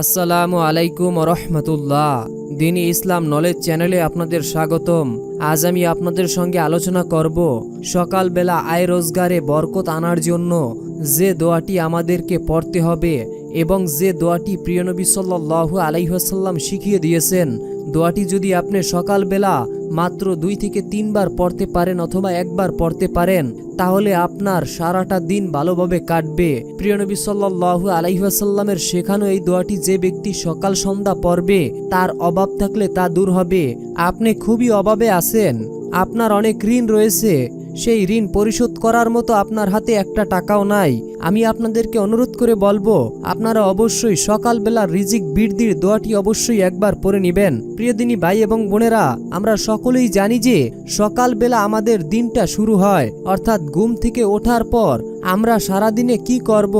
আসসালামু আলাইকুম রহমতুল্লাহ। দিনী ইসলাম নলেজ চ্যানেলে আপনাদের স্বাগতম। আজ আমি আপনাদের সঙ্গে আলোচনা করব সকালবেলা আয় রোজগারে বরকত আনার জন্য যে দোয়াটি আমাদেরকে পড়তে হবে এবং যে দোয়াটি প্রিয়নবী সাল্লাহ আলাইহাসাল্লাম শিখিয়ে দিয়েছেন দোয়াটি যদি আপনি সকালবেলা মাত্র দুই থেকে তিনবার পড়তে পারেন অথবা একবার পড়তে পারেন, তাহলে আপনার সারাটা দিন ভালোভাবে কাটবে। প্রিয়নবী সাল্লাহ আলাইহাসাল্লামের শেখানো এই দোয়াটি যে ব্যক্তি সকাল সন্ধ্যা পড়বে, তার অভাব থাকলে তা দূর হবে। আপনি খুবই অভাবে আছেন। আপনার অনেক ঋণ রয়েছে। সেই ঋণ পরিশোধ করার মতো আপনার হাতে একটা টাকাও নাই। আমি আপনাদেরকে অনুরোধ করে বলব, আপনারা অবশ্যই সকালবেলা রিজিক বিরদির দোয়াটি অবশ্যই একবার পরে নেবেন। প্রিয়দিনী ভাই এবং বোনেরা, আমরা সকলেই জানি যে সকালবেলা আমাদের দিনটা শুরু হয়, অর্থাৎ ঘুম থেকে ওঠার পর আমরা সারাদিনে কি করব?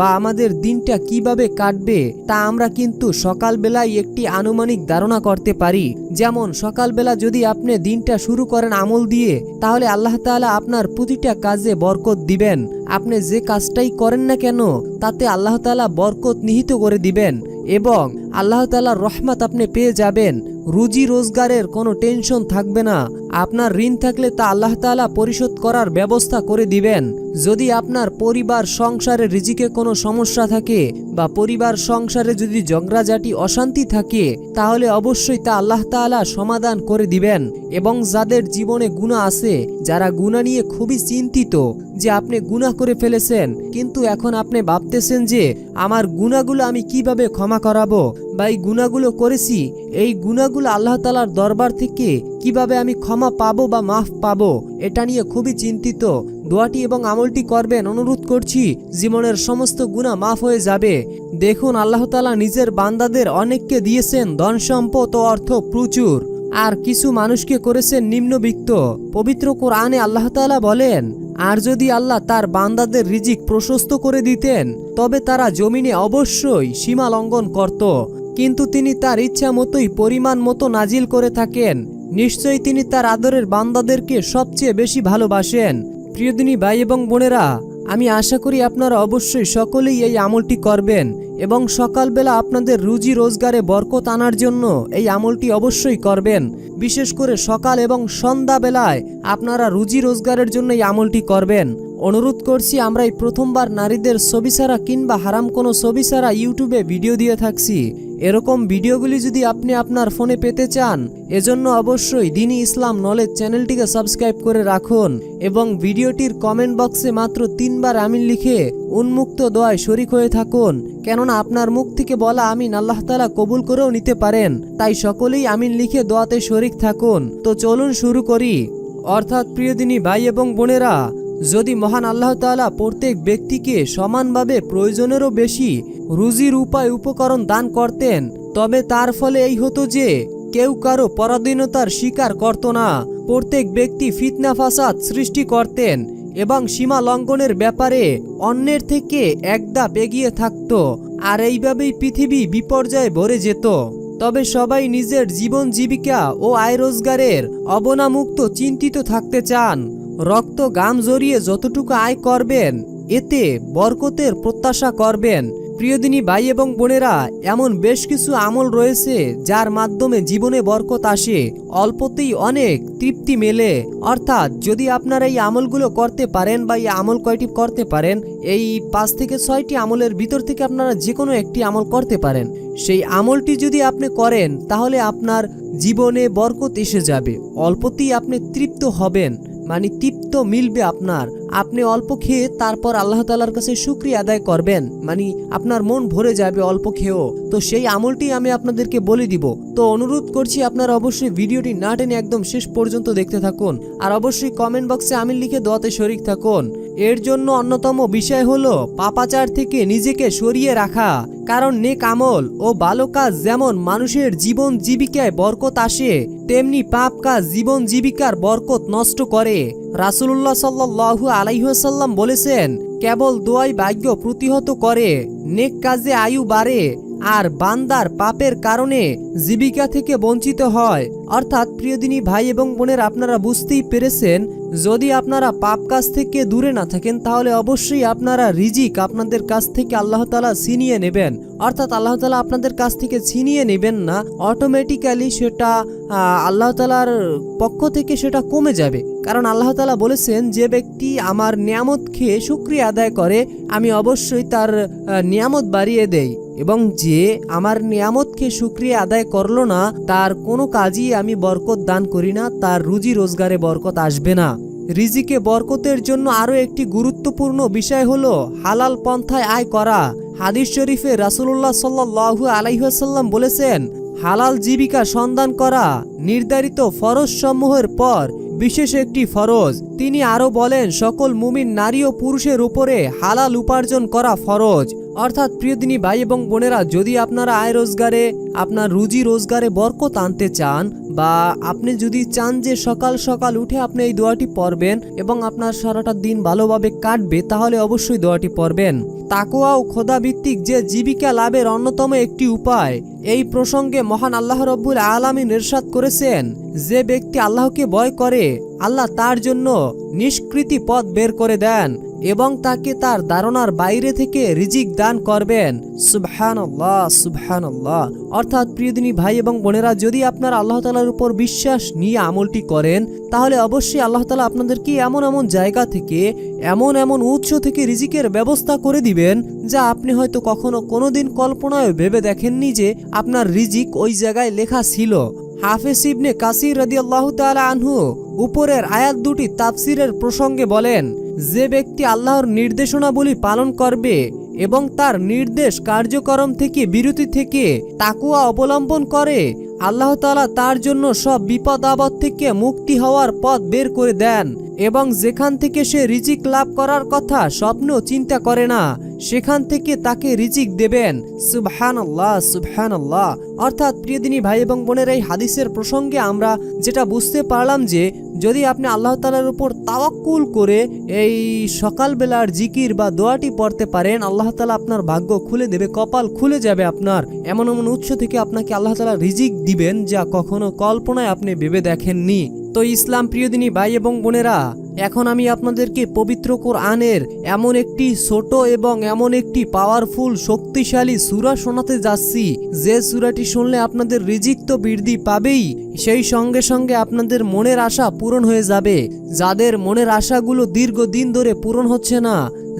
বা আমাদের দিনটা কীভাবে কাটবে, তা আমরা কিন্তু সকালবেলায় একটি আনুমানিক ধারণা করতে পারি। যেমন, সকালবেলা যদি আপনি দিনটা শুরু করেন আমল দিয়ে, তাহলে আল্লাহ তাআলা আপনার প্রতিটা কাজে বরকত দিবেন। আপনি যে কাজটাই করেন না কেন, তাতে আল্লাহ তাআলা বরকত নিহিত করে দিবেন এবং আল্লাহ তাআলার রহমত আপনি পেয়ে যাবেন। রুজি রোজগারের কোনো টেনশন থাকবে না। আপনার ঋণ থাকলে তা আল্লাহ তালা পরিশোধ করার ব্যবস্থা করে দিবেন। যদি আপনার পরিবার সংসারে রিজিকে কোনো সমস্যা থাকে বা পরিবার সংসারে যদি ঝগড়াঝাটি, অশান্তি থাকে, তাহলে অবশ্যই তা আল্লাহ তালা সমাধান করে দিবেন এবং যাদের জীবনে গুণা আছে যারা গুণা নিয়ে খুবই চিন্তিত যে আপনি গুনাহ করে ফেলেছেন, কিন্তু এখন আপনি ভাবতেছেন যে আমার গুণাগুলো আমি কীভাবে ক্ষমা করাবো বা এই গুণাগুলো করেছি, এই গুণাগুলো আল্লাহ তালার দরবার থেকে কীভাবে আমি ক্ষমা পাবো বা মাফ পাবো, এটা নিয়ে খুবই চিন্তিত। দোয়াটি এবং আমলটি করবেন, অনুরোধ করছি, জীবনের সমস্ত গুণা মাফ হয়ে যাবে। দেখুন, আল্লাহ তালা নিজের বান্দাদের অনেককে দিয়েছেন ধন সম্পদ ও অর্থ প্রচুর। আর কিছু মানুষকে করেছেন নিম্নবিত্ত। পবিত্র কোরআনে আল্লাহ তাআলা বলেন, আর যদি আল্লাহ তার বান্দাদের রিজিক প্রশস্ত করে দিতেন, তবে তারা জমিনে অবশ্যই সীমা লঙ্ঘন করত। কিন্তু তিনি তার ইচ্ছা মতোই পরিমাণ মতো নাজিল করে থাকেন। নিশ্চয়ই তিনি তার আদরের বান্দাদেরকে সবচেয়ে বেশি ভালোবাসেন। প্রিয়দিনী ভাই এবং বোনেরা আমি আশা করি আপনারা অবশ্যই সকলেই এই আমলটি করবেন এবং সকালবেলা আপনাদের রুজি রোজগারে বরকত আনার জন্য এই আমলটি অবশ্যই করবেন। বিশেষ করে সকাল এবং সন্ধ্যাবেলায় আপনারা রুজি রোজগারের জন্য এই আমলটি করবেন। অনুরোধ করছি, আমরা এই প্রথমবার নারীদের ছবি ছাড়া কিংবা হারাম কোনো ছবি ছাড়া ইউটিউবে ভিডিও দিয়ে থাকছি। এরকম ভিডিওগুলি যদি আপনি আপনার ফোনে পেতে চান, এজন্য অবশ্যই দিনী ইসলাম নলেজ চ্যানেলটিকে সাবস্ক্রাইব করে রাখুন এবং ভিডিওটির কমেন্ট বক্সে মাত্র তিনবার আমিন লিখে উন্মুক্ত দোয়ায় শরিক হয়ে থাকুন। কেননা আপনার মুখ থেকে বলা আমিন আল্লাহ তালা কবুল করেও নিতে পারেন। তাই সকলেই আমিন লিখে দোয়াতে শরিক থাকুন। তো চলুন শুরু করি। অর্থাৎ প্রিয়দিনী ভাই এবং বোনেরা, যদি মহান আল্লাহ তাআলা প্রত্যেক ব্যক্তিকে সমানভাবে প্রয়োজনেরও বেশি রুজির উপায় উপকরণ দান করতেন, তবে তার ফলে এই হতো যে, কেউ কারও পরাধীনতার স্বীকার করত না। প্রত্যেক ব্যক্তি ফিতনা ফাসাদ সৃষ্টি করতেন এবং সীমা লঙ্ঘনের ব্যাপারে অন্যের থেকে একদাপ এগিয়ে থাকত, আর এইভাবেই পৃথিবী বিপর্যয়ে ভরে যেত। তবে সবাই নিজের জীবন জীবিকা ও আয় রোজগারের অবনামুক্ত চিন্তিত থাকতে চান। রক্ত গাম জড়িয়ে যতটুকু আয় করবেন, এতে বরকতের প্রত্যাশা করবেন। প্রিয়দিনী ভাই এবং বোনেরা, এমন বেশ কিছু আমল রয়েছে যার মাধ্যমে জীবনে বরকত আসে। অল্পতেই অনেক তৃপ্তি মেলে। অর্থাৎ যদি আপনারা এই আমলগুলো করতে পারেন বা এই আমল কয়টি করতে পারেন, এই পাঁচ থেকে ছয়টি আমলের ভিতর থেকে আপনারা যে কোনো একটি আমল করতে পারেন। সেই আমলটি যদি আপনি করেন, তাহলে আপনার জীবনে বরকত এসে যাবে। অল্পতেই আপনি তৃপ্ত হবেন। মানে তৃপ্ত মিলবে আপনার। আপনি অল্প খেয়ে তারপর আল্লাহ তালার কাছে শুক্রিয়া আদায় করবেন। মানে আপনার মন ভরে যাবে অল্প খেয়েও। তো সেই আমলটি আমি আপনাদেরকে বলে দিব। তো অনুরোধ করছি আপনারা অবশ্যই ভিডিওটি না টেনে একদম শেষ পর্যন্ত দেখতে থাকুন। আর অবশ্যই কমেন্ট বক্সে আমি লিখে দোয়াতে শরিক থাকুন। এর জন্য অন্যতম বিষয় হলো পাপাচার থেকে নিজেকে সরিয়ে রাখা। কারণ নেক আমল ও ভালো কাজ যেমন মানুষের জীবন জীবিকায় বরকত আসে, তেমনি পাপ কাজ জীবন জীবিকার বরকত নষ্ট করে। রাসুল্লাহ সাল্লাহু আলাইহাল্লাম বলেছেন, কেবল দোয়াই ভাগ্য প্রতিহত করে, নেক কাজে আয়ু বাড়ে, আর বান্দার পাপের কারণে জীবিকা থেকে বঞ্চিত হয়। অর্থাৎ প্রিয়দিনী ভাই এবং বোনের, আপনারা বুঝতেই পেরেছেন যদি আপনারা পাপ কাজ থেকে দূরে না থাকেন, তাহলে অবশ্যই আপনারা রিজিক আপনাদের কাছ থেকে আল্লাহ তালা ছিনিয়ে নেবেন। অর্থাৎ আল্লাহ তালা আপনাদের কাছ থেকে ছিনিয়ে নেবেন না অটোমেটিক্যালি সেটা আল্লাহ তালার পক্ষ থেকে সেটা কমে যাবে। কারণ আল্লাহ তালা বলেছেন, যে ব্যক্তি আমার নিয়ামত খেয়ে শুক্রিয়া আদায় করে, আমি অবশ্যই তার নিয়ামত বাড়িয়ে দেই। এবং যে আমার নিয়ামতকে শুক্রিয়া আদায় করল না, তার কোনো কাজই আমি বরকত দান করি না, তার রুজি রোজগারে বরকত আসবে না। রিজিকে বরকতের জন্য আরও একটি গুরুত্বপূর্ণ বিষয় হল হালাল পন্থায় আয় করা। হাদিস শরীফে রাসূলুল্লাহ সাল্লাল্লাহু আলাইহাল্লাম বলেছেন, হালাল জীবিকা সন্ধান করা নির্ধারিত ফরজ সমূহের পর বিশেষ একটি ফরজ। তিনি আরও বলেন, সকল মুমিন নারী ও পুরুষের উপরে হালাল উপার্জন করা ফরজ। অর্থাৎ প্রিয়দিনী ভাই এবং বোনেরা, যদি আপনারা আয় রোজগারে, আপনার রুজি রোজগারে বরকত আনতে চান বা আপনি যদি চান যে সকাল সকাল উঠে আপনি এই দোয়াটি পড়বেন এবং আপনার সারাটা দিন ভালোভাবে কাটবে, তাহলে অবশ্যই দোয়াটি পড়বেন। তাকোয়া ও খোদা ভিত্তিক যে জীবিকা লাভের অন্যতম একটি উপায়, এই প্রসঙ্গে মহান আল্লাহ রব্বুল আলামিন ইরশাদ করেছেন, যে ব্যক্তি আল্লাহকে ভয় করে, আল্লাহ তার জন্য নিষ্কৃতি পথ বের করে দেন এবং তাকে তার ধারণার বাইরে থেকে রিজিক দান করবেন। সুবহান সুবহান অর্থাৎ প্রিয়দিনী ভাই এবং বোনেরা, যদি আপনারা আল্লাহ তালার উপর বিশ্বাস নিয়ে আমলটি করেন, তাহলে অবশ্যই আল্লাহ তালা আপনাদেরকে এমন এমন জায়গা থেকে, এমন এমন উৎস থেকে রিজিকের ব্যবস্থা করে দিবেন, যা আপনি হয়তো কখনো কোনোদিন কল্পনায় ভেবে দেখেননি যে আপনার রিজিক ওই জায়গায় লেখা ছিল। হাফেজ ইবনে কাসির রাদিয়াল্লাহু তাআলা আনহু উপরের আয়াত দুটি তাফসিরের প্রসঙ্গে বলেন, যে ব্যক্তি আল্লাহর নির্দেশনাবলী পালন করবে এবং তার নির্দেশ কার্যক্রম থেকে, বিরতি থেকে তাকুয়া অবলম্বন করে আল্লাহ তালা তার জন্য সব বিপদ আপদ থেকে মুক্তি হওয়ার পথ বের করে দেন এবং যেখান থেকে সে রিজিক লাভ করার কথা স্বপ্ন চিন্তা করে না। সেখান থেকে তাকে রিজিক দেবেন। সুবহান আল্লাহ সুবহান আল্লাহ অর্থাৎ প্রিয়দিনী ভাই এবং বোনের এই হাদিসের প্রসঙ্গে আমরা যেটা বুঝতে পারলাম যে, যদি আপনি আল্লাহ তালার উপর তাওয়াক্কুল করে এই সকালবেলার জিকির বা দোয়াটি পড়তে পারেন, আল্লাহ তালা আপনার ভাগ্য খুলে দেবে, কপাল খুলে যাবে আপনার। এমন এমন উৎস থেকে আপনাকে আল্লাহ তালা রিজিক দিবেন যা কখনো কল্পনায় আপনি ভেবে দেখেননি। তো ইসলাম প্রিয়দিনী ভাই এবং বোনেরা এখন আমি আপনাদেরকে পবিত্র কোরআনের এমন একটি ছোট এবং এমন একটি পাওয়ারফুল শক্তিশালী সুরা শোনাতে যাচ্ছি। যে সুরাটি শুনলে আপনাদের রিজিক তো বৃদ্ধি পাবেই, সেই সঙ্গে সঙ্গে আপনাদের মনের আশা পূরণ হয়ে যাবে। যাদের মনের আশাগুলো দীর্ঘদিন ধরে পূরণ হচ্ছে না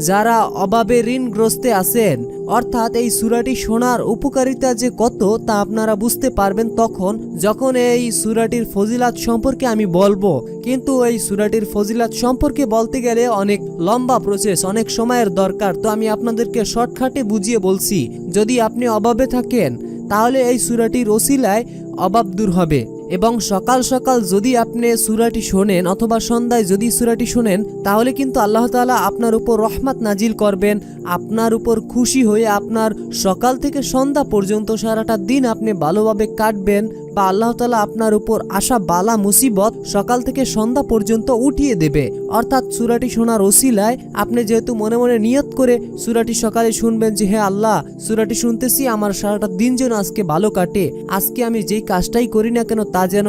যারা অভাবে ঋণগ্রস্তে আছেন, অর্থাৎ এই সুরাটি শোনার উপকারিতা যে কত তা আপনারা বুঝতে পারবেন তখন, যখন এই সুরাটির ফজিলাত সম্পর্কে আমি বলব। কিন্তু এই সুরাটির ফজিলাত সম্পর্কে বলতে গেলে অনেক লম্বা প্রসেস অনেক সময়ের দরকার। তো আমি আপনাদেরকে শর্টকাটে বুঝিয়ে বলছি, যদি আপনি অভাবে থাকেন, তাহলে এই সুরাটির ওসিলায় অভাব দূর হবে। এবং সকাল সকাল যদি আপনি সুরাটি শোনেন অথবা সন্ধ্যায় যদি সুরাটি শোনেন, তাহলে কিন্তু আল্লাহ তালা আপনার উপর রহমাত নাজিল করবেন। আপনার উপর খুশি হয়ে আপনার সকাল থেকে সন্ধ্যা পর্যন্ত সারাটা দিন আপনি ভালোভাবে কাটবেন। বা আল্লাহ তাআলা আপনার উপর আসা বালা মুসিবত সকাল থেকে সন্ধ্যা পর্যন্ত উঠিয়ে দেবে। অর্থাৎ সুরাটি শোনার ওসিলায় আপনি যেহেতু মনে মনে নিয়ত করে সুরাটি সকালে শুনবেন যে, হে আল্লাহ, সুরাটি শুনতেছি, আমার সারাটা দিন যেন আজকে ভালো কাটে। আজকে আমি যেই কাজটাই করি না কেন, তা যেন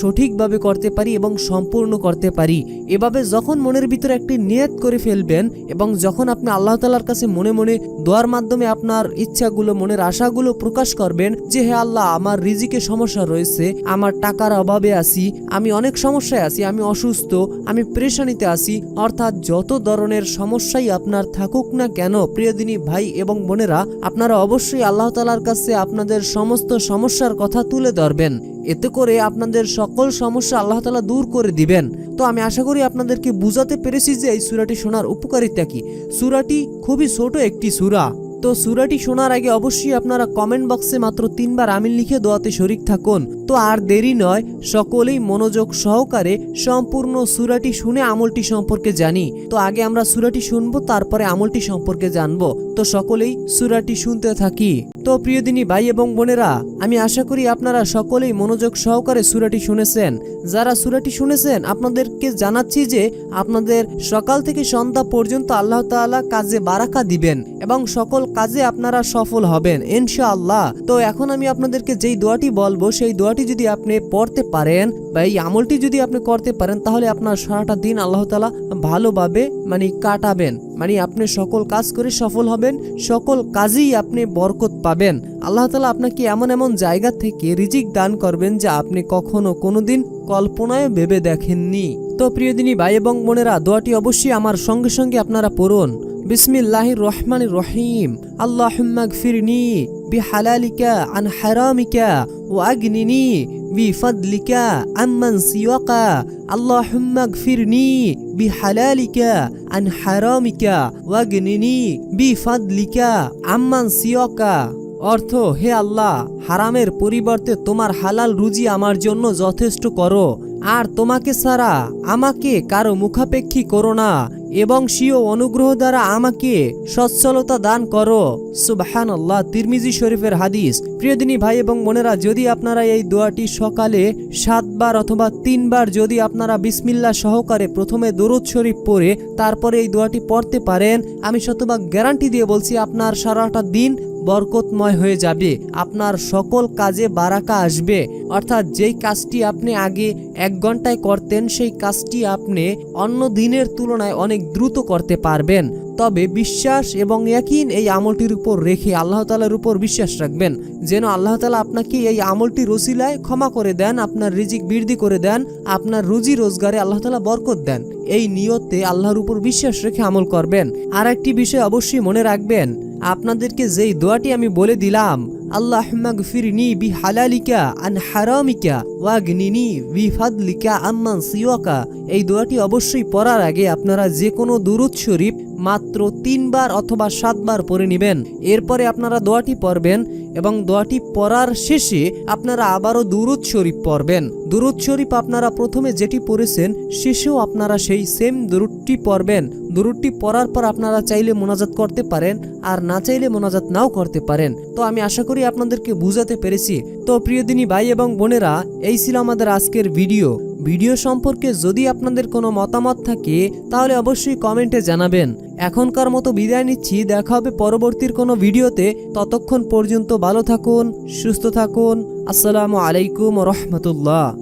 সঠিকভাবে করতে পারি এবং সম্পূর্ণ করতে পারি। এভাবে যখন মনের ভিতরে একটি নিয়ত করে ফেলবেন এবং যখন আপনি আল্লাহ তালার কাছে মনে মনে দোয়ার মাধ্যমে আপনার ইচ্ছাগুলো, মনের আশাগুলো প্রকাশ করবেন যে, হে আল্লাহ, আমার রিজিকে সমস্যা রয়েছে, আমার টাকার অভাবে আছি, আমি অনেক সমস্যায় আছি, আমি অসুস্থ, আমি প্রেশানিতে আছি, অর্থাৎ যত ধরনের সমস্যাই আপনার থাকুক না কেন প্রিয়দিনী ভাই এবং বোনেরা, আপনারা অবশ্যই আল্লাহ তালার কাছে আপনাদের সমস্ত সমস্যার কথা তুলে ধরবেন। এতে করে আপনাদের সকল সমস্যা আল্লাহ তালা দূর করে দিবেন। তো আমি আশা করি আপনাদেরকে বুঝাতে পেরেছি যে এই সুরাটি শোনার উপকারিতা কি। সুরাটি খুবই ছোট একটি সুরা। তো সুরাটি শোনার আগে অবশ্যই আপনারা কমেন্ট বক্সে মাত্র তিনবার আমিন লিখে দোয়াতে শরিক থাকুন। তো আর দেরি নয়, সকলেই মনোযোগ সহকারে সম্পূর্ণ সুরাটি শুনে আমলটি সম্পর্কে জানি। তো আগে আমরা সুরাটি শুনব, তারপরে আমলটি সম্পর্কে জানব। তো সকলেই সুরাটি শুনতে থাকি। তো প্রিয়দিনী ভাই এবং বোনেরা, আমি আশা করি আপনারা সকলেই মনোযোগ সহকারে সুরাটি শুনেছেন। যারা সুরাটি শুনেছেন, আপনাদেরকে জানাচ্ছি যে আপনাদের সকাল থেকে সন্ধ্যা পর্যন্ত আল্লাহ তাআলা কাজে বারাকা দিবেন এবং সকল কাজে আপনারা সফল হবেন, ইনশাআল্লাহ। তো এখন আমি আপনাদেরকে যেই দোয়াটি বলব, সেই দোয়াটি যদি আপনি পড়তে পারেন বা এই আমলটি যদি আপনি করতে পারেন, তাহলে আপনার সারাটা দিন আল্লাহ তালা ভালোভাবে মানে কাটাবেন। মানে আপনি সকল কাজ করে সফল হবেন, সকল কাজেই আপনি বরকত পাবেন। আল্লাহ তালা আপনাকে এমন এমন জায়গা থেকে রিজিক দান করবেন যা আপনি কখনো কোনোদিন কল্পনায় ভেবে দেখেননি। তো প্রিয় দিনী ভাই এবং বোনেরা, দোয়াটি অবশ্যই আমার সঙ্গে সঙ্গে আপনারা পড়ুন। বিসমিল্লাহ রহমান রহিম। আল্লাহ ফিরনি বি হালালিকা আন হারামিকা ও আগ্নিনি বিফদলিকা আম্মান সিওয়াকা। আল্লাহম্মাগ ফিরনি বি হালালিকা আন হারামিকা বি ফাদলিকা আম্মান সিওয়াকা। অর্থ, হে আল্লাহ, হারামের পরিবর্তে তোমার হালাল রুজি আমার জন্য যথেষ্ট করো। আর তোমাকে ছাড়া আমাকে কারও মুখাপেক্ষী করো না, এবং স্বীয় অনুগ্রহ দ্বারা আমাকে সচ্ছলতা দান করো। সুবাহান আল্লাহ তিরমিজি শরীফের হাদিস। প্রিয়দিনী ভাই এবং বোনেরা, যদি আপনারা এই দোয়াটি সকালে সাতবার অথবা তিনবার যদি আপনারা বিসমিল্লা সহকারে প্রথমে দরুদ শরীফ পড়ে, তারপরে এই দোয়াটি পড়তে পারেন, আমি শতভাগ গ্যারান্টি দিয়ে বলছি, আপনার সারাটা দিন বরকতময় হয়ে যাবে। আপনার সকল কাজে বারাকা আসবে। অর্থাৎ যেই কাজটি আপনি আগে এক ঘন্টায় করতেন, সেই কাজটি আপনি অন্য দিনের তুলনায় অনেক দ্রুত করতে পারবেন। তবে বিশ্বাস এবং একইন এই আমলটির উপর রেখে আল্লাহ তালার উপর বিশ্বাস রাখবেন। যেন আল্লাহ তালা আপনাকে এই আমলটি রসিলায় ক্ষমা করে দেন, আপনার রিজিক বৃদ্ধি করে দেন, আপনার রুজি রোজগারে আল্লাহ তালা বরকত দেন। এই নিয়তে আল্লাহর উপর বিশ্বাস রেখে আমল করবেন। আর একটি বিষয় অবশ্যই মনে রাখবেন আপনাদেরকে যেই দোয়াটি আমি বলে দিলাম আল্লাহ ফিরনি বি হালালিকা আন হারামিকা ওয়াগনিনি বি ফাদলিকা আম্মান সিওয়াকা এই দোয়াটি অবশ্যই পড়ার আগে আপনারা যে কোনো দুরুদ শরীফ মাত্র তিনবার অথবা সাতবার পড়ে নেবেন। এরপরে আপনারা দোয়াটি পড়বেন এবং দোয়াটি পড়ার শেষে আপনারা আবারও দুরুদ শরীফ পড়বেন। দুরুদ শরীফ আপনারা প্রথমে যেটি পড়েছেন, শেষেও আপনারা সেই সেম দুরুদটি পড়বেন। দুরুদটি পড়ার পর আপনারা চাইলে মোনাজাত করতে পারেন, আর না চাইলে মোনাজাত নাও করতে পারেন। তো আমি আশা করি আপনাদেরকে বুঝাতে পেরেছি। তো প্রিয়দিনী ভাই এবং বোনেরা, এই ছিল আমাদের আজকের ভিডিও ভিডিও সম্পর্কে যদি আপনাদের কোনো মতামত থাকে, তাহলে অবশ্যই কমেন্টে জানাবেন। এখনকার মতো বিদায় নিচ্ছি, দেখা হবে পরবর্তীর কোনো ভিডিওতে। ততক্ষণ পর্যন্ত ভালো থাকুন, সুস্থ থাকুন। আসসালামু আলাইকুম রহমতুল্লাহ।